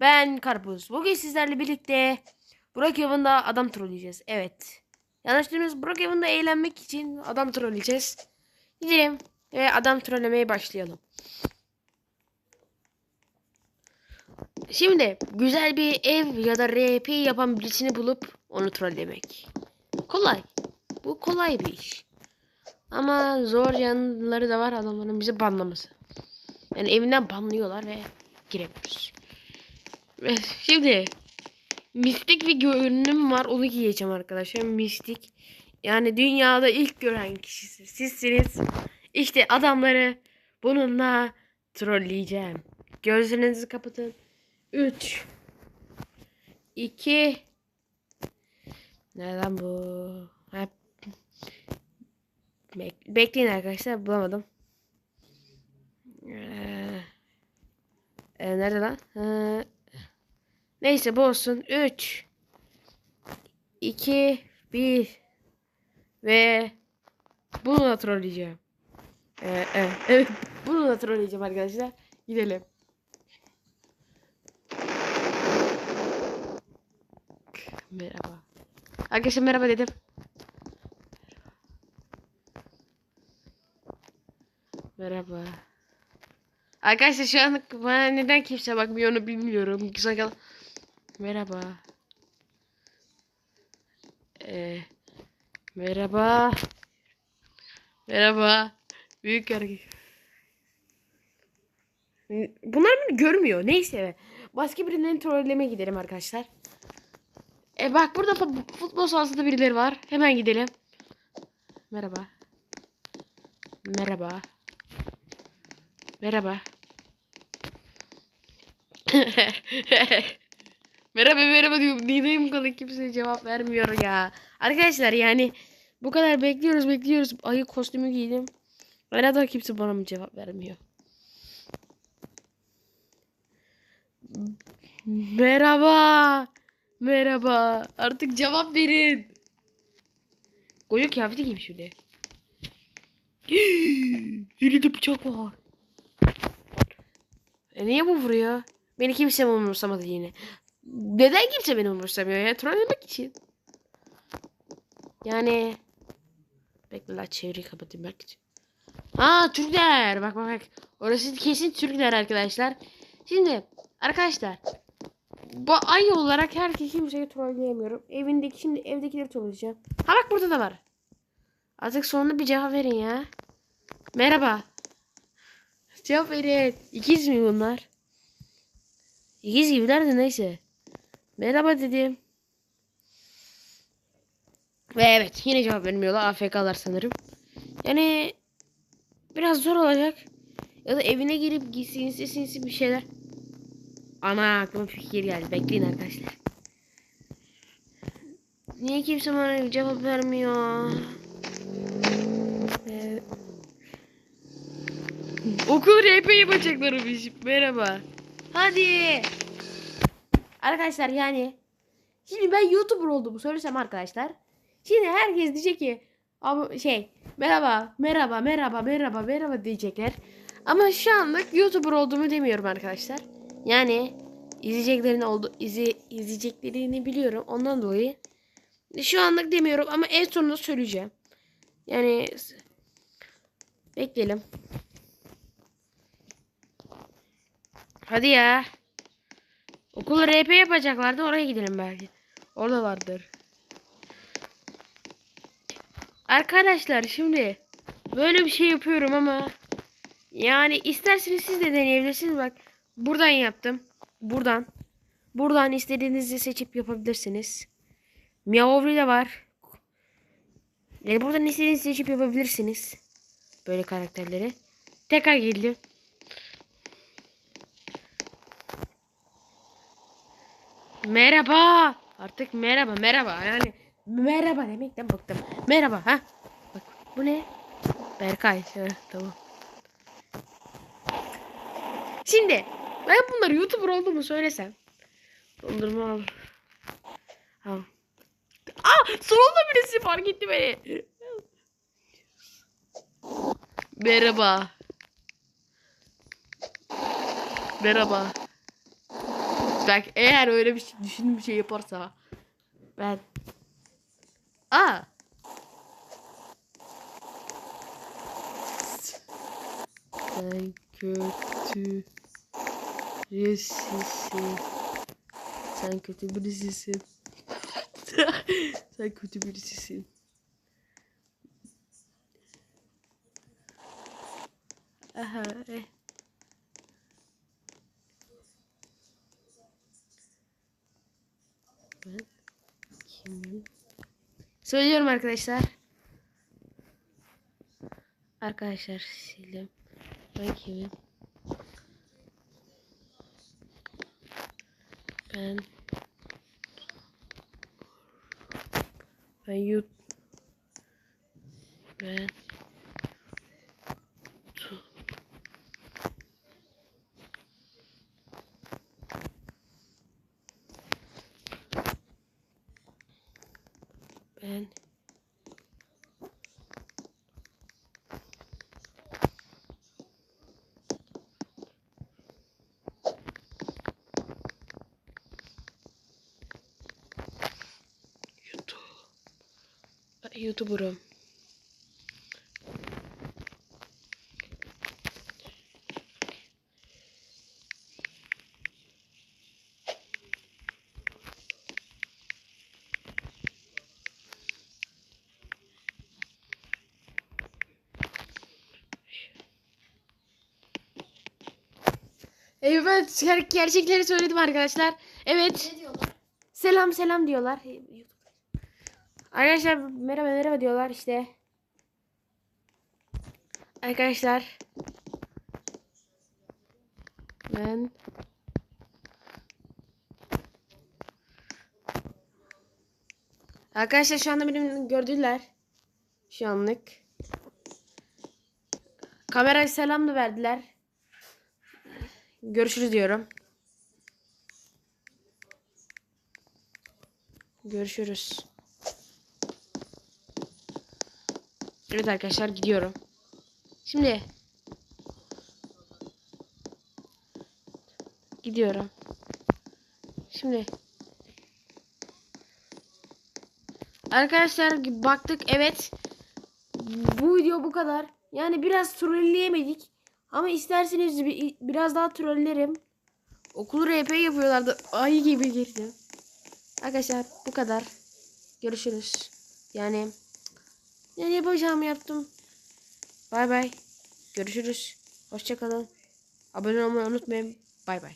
Ben Karpuz. Bugün sizlerle birlikte Brookhaven'da adam trolleyeceğiz. Evet. Yanlış duymuyorsunuz. Brookhaven'da eğlenmek için adam trolleyeceğiz. Gidelim ve adam trollemeye başlayalım. Şimdi güzel bir ev ya da RP yapan birisini bulup onu trollemek. Kolay. Bu kolay bir iş. Ama zor yanları da var adamların bizi banlaması. Yani evinden banlıyorlar ve giremiyoruz. Ve Şimdi mistik bir görünüm var onu giyeceğim arkadaşlar. Mistik. Yani dünyada ilk gören kişisi sizsiniz. İşte adamları bununla trolleyeceğim. Gözlerinizi kapatın. 3 2 Nereden bu? Ha, Bek- bekleyin arkadaşlar bulamadım. Ee, nerede lan? Ee, neyse bu olsun. 3 2 1 ve bununla trolleyeceğim. Ee, evet, evet. Bununla trolleyeceğim arkadaşlar. Gidelim. Merhaba. Arkadaşlar merhaba dedim. Merhaba. Arkadaşlar şu an bana neden kimse bakmıyor onu bilmiyorum. Güzel. Merhaba. Ee, merhaba. Merhaba. Büyük hareket. Bunlar beni görmüyor. Neyse. Başka birinin trolleme gidelim arkadaşlar. E bak burada fu- futbol sahasında birileri var. Hemen gidelim. Merhaba. Merhaba. Merhaba. merhaba merhaba diyorum. Dinleyim bu kadar kimse cevap vermiyor ya. Arkadaşlar yani bu kadar bekliyoruz bekliyoruz. Ayı kostümü giydim. Da kimse bana mı cevap vermiyor. Merhaba. Merhaba. Artık cevap verin. Koyu kıyafeti giymiş şöyle. Elinde bıçak var. E niye bu vuruyor? Beni kimse umursamadı yine? Neden kimse beni umursamıyor ya? Trollemek için. Yani... Bekle la çevreyi kapatayım belki. Ha Türkler. Bak bak bak. Orası kesin Türkler arkadaşlar. Şimdi arkadaşlar. Bu ay olarak herkes kimseyi trolleyemiyorum. Evindeki şimdi evdekileri trolleyeceğim. Ha bak burada da var. Artık sonunda bir cevap verin ya. Merhaba. Cevap verin. İkiz mi bunlar? İkiz gibiler de neyse. Merhaba dedim. Ve evet yine cevap vermiyorlar. AFK'lar sanırım. Yani biraz zor olacak. Ya da evine girip sinsi sinsi bir şeyler. Ana aklıma fikir geldi. Bekleyin arkadaşlar. Niye kimse bana cevap vermiyor? Ee, Okul RP yapacaklarmış. Merhaba. Hadi. Arkadaşlar yani. Şimdi ben YouTuber olduğumu söylesem arkadaşlar. Şimdi herkes diyecek ki ama şey merhaba merhaba merhaba merhaba merhaba diyecekler. Ama şu anlık YouTuber olduğumu demiyorum arkadaşlar. Yani izleyeceklerini oldu izi, izleyeceklerini biliyorum ondan dolayı. Şu anlık demiyorum ama en sonunda söyleyeceğim. Yani bekleyelim. Hadi ya. Okula RP yapacaklardı oraya gidelim belki. Orada vardır. Arkadaşlar şimdi böyle bir şey yapıyorum ama yani isterseniz siz de deneyebilirsiniz. Bak buradan yaptım. Buradan. Buradan istediğinizi seçip yapabilirsiniz. Miavovli de var. Yani buradan istediğinizi seçip yapabilirsiniz. Böyle karakterleri. Tekrar geldim. Merhaba. Artık merhaba merhaba yani merhaba demekten bıktım. Merhaba ha. Bak bu ne? Berkay. Ha, tamam. Şimdi ben bunları YouTuber olduğumu söylesem. Dondurma al. Al. Aa solda birisi fark etti beni. Merhaba. Merhaba. Bak eğer öyle bir şey, düşündüğüm bir şey yaparsa ben Aa Sen kötü birisisin. Sen kötü birisisin. Sen kötü birisisin. Aha, eh. Ben kimim? Söylüyorum arkadaşlar. Arkadaşlar Selim. Ben kimim? Ben Ben yut Ben tu Ben YouTube Ben YouTuber'ım. Evet, ger- gerçekleri söyledim arkadaşlar. Evet. Selam selam diyorlar. Arkadaşlar merhaba merhaba diyorlar işte. Arkadaşlar. Ben Arkadaşlar şu anda benim gördüler. Şu anlık. Kameraya selam da verdiler. Görüşürüz diyorum. Görüşürüz. Evet arkadaşlar gidiyorum. Şimdi gidiyorum. Şimdi Arkadaşlar baktık evet. Bu video bu kadar. Yani biraz trolleyemedik. Ama isterseniz bir, biraz daha trollerim. Okul RP yapıyorlardı. Ay gibi girdim. Arkadaşlar bu kadar. Görüşürüz. Yani ne yapacağımı yaptım. Bay bay. Görüşürüz. Hoşçakalın. Abone olmayı unutmayın. Bay bay.